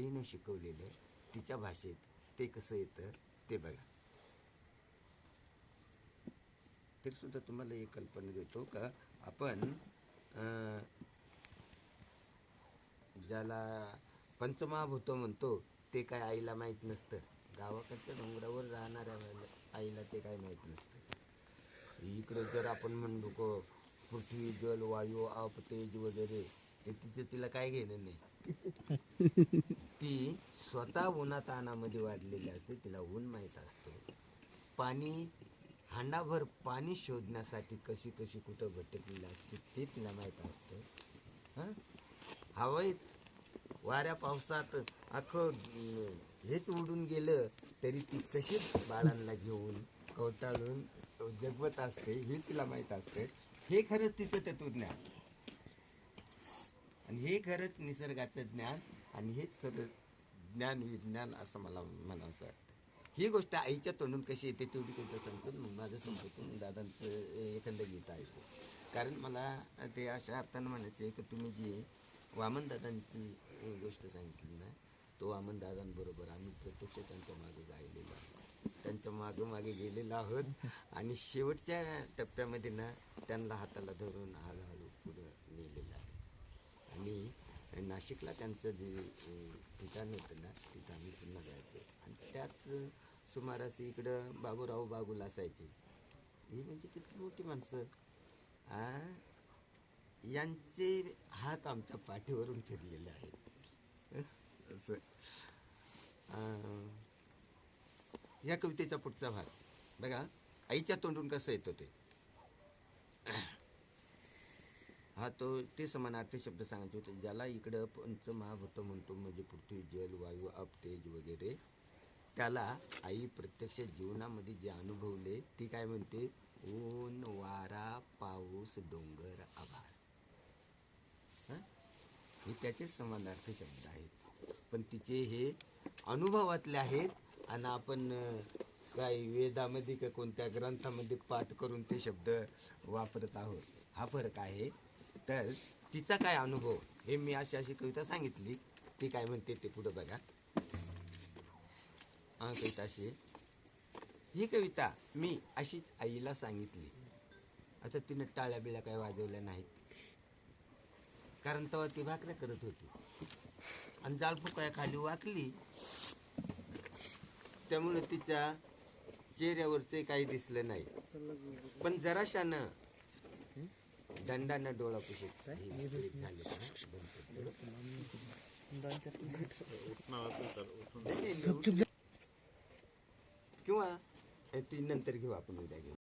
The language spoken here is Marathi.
आईने शिकवलेलं तिच्या भाषेत ते कसं येतं ते बघा. तरी सुद्धा तुम्हाला एक कल्पना देतो का? आपण ज्याला पंचमहाभूत म्हणतो ते काय आईला माहीत नसतं. गावाकडच्या डोंगरावर राहणाऱ्या आईला ते काय माहीत नसतं. इकडे जर आपण म्हणलो को पृथ्वी जल वायू आप तेज वगैरे ते तिचं तिला काय घेणं नाही. ती स्वतः उन्हातानामध्ये वाढलेली असते तिला ऊन माहीत असतं. पाणी हांडाभर पाणी शोधण्यासाठी कशी कशी कुठं भटकलेली असते ते तिला माहीत असतं. हं? हवेत वाऱ्या पावसात अख्खं हेच उडून गेलं तरी ती कशी बाळांना घेऊन कवटाळून जगवत असते हे तिला माहीत असतं. हे खरंच तिचं तत्वज्ञान आणि हे खरंच निसर्गाचं ज्ञान आणि हेच खरं ज्ञान विज्ञान असं मला म्हणावंसं वाटतं. ही गोष्ट आईच्या तोंडून कशी येते तेवढी काही सांगतो. मग माझं संपतो दादांचं एखादं गीत ऐकतो कारण मला ते अशा अर्थानं म्हणायचं आहे की तुम्ही जी वामन दादांची गोष्ट सांगितली ना तो वामन दादांबरोबर आम्ही प्रत्यक्ष त्यांच्या मागे गायलेलो आहोत. त्यांच्या मागे मागे गेलेलो आहोत आणि शेवटच्या टप्प्यामध्ये ना त्यांना हाताला धरून हळूहळू आणि नाशिकला त्यांचं जे ठिकाण होतं ना तिथं आम्ही पुन्हा जायचो. आणि त्यात सुमारास इकडं बाबूराव बागुल असायचे. ही म्हणजे किती मोठी माणसं. आ? यांचे हात आमच्या पाठीवरून फिरलेले आहेत. असं. या कवितेचा पुढचा भाग. बघा आईच्या तोंडून कसं येतो ते? हा तो ते समानार्थी शब्द सांगायचे होते ज्याला इकडं पंचमहाभूत म्हणतो म्हणजे पृथ्वी जल वायू अप तेज वगैरे त्याला आई प्रत्यक्ष जीवनामध्ये जे अनुभवले ती काय म्हणते? ऊन वारा पाऊस डोंगर आभाळ. हे? त्याचे समानार्थी शब्द आहेत. पण तिचे हे अनुभवातले आहेत आणि आपण काय वेदामध्ये का कोणत्या ग्रंथामध्ये पाठ करून ते शब्द वापरत आहोत. हा फरक आहे. तर तिचा काय अनुभव? हे मी अशी अशी कविता सांगितली. ती काय म्हणते ते पुढं बघा. हा कविता अशी ही कविता मी अशीच आईला सांगितली. आता तिने टाळ्या बिळ्या काय वाजवल्या नाहीत. कारण तेव्हा ती भाकऱ्या करत होती. आणि जाळफुकाया खाली वाकली. त्यामुळे तिच्या चेहऱ्यावरचे काही दिसलं नाही. पण जराशानं दंडानं डोळा पुशीत. झाले? किंवा ती नंतर घेऊ आपण उद्या घेऊ.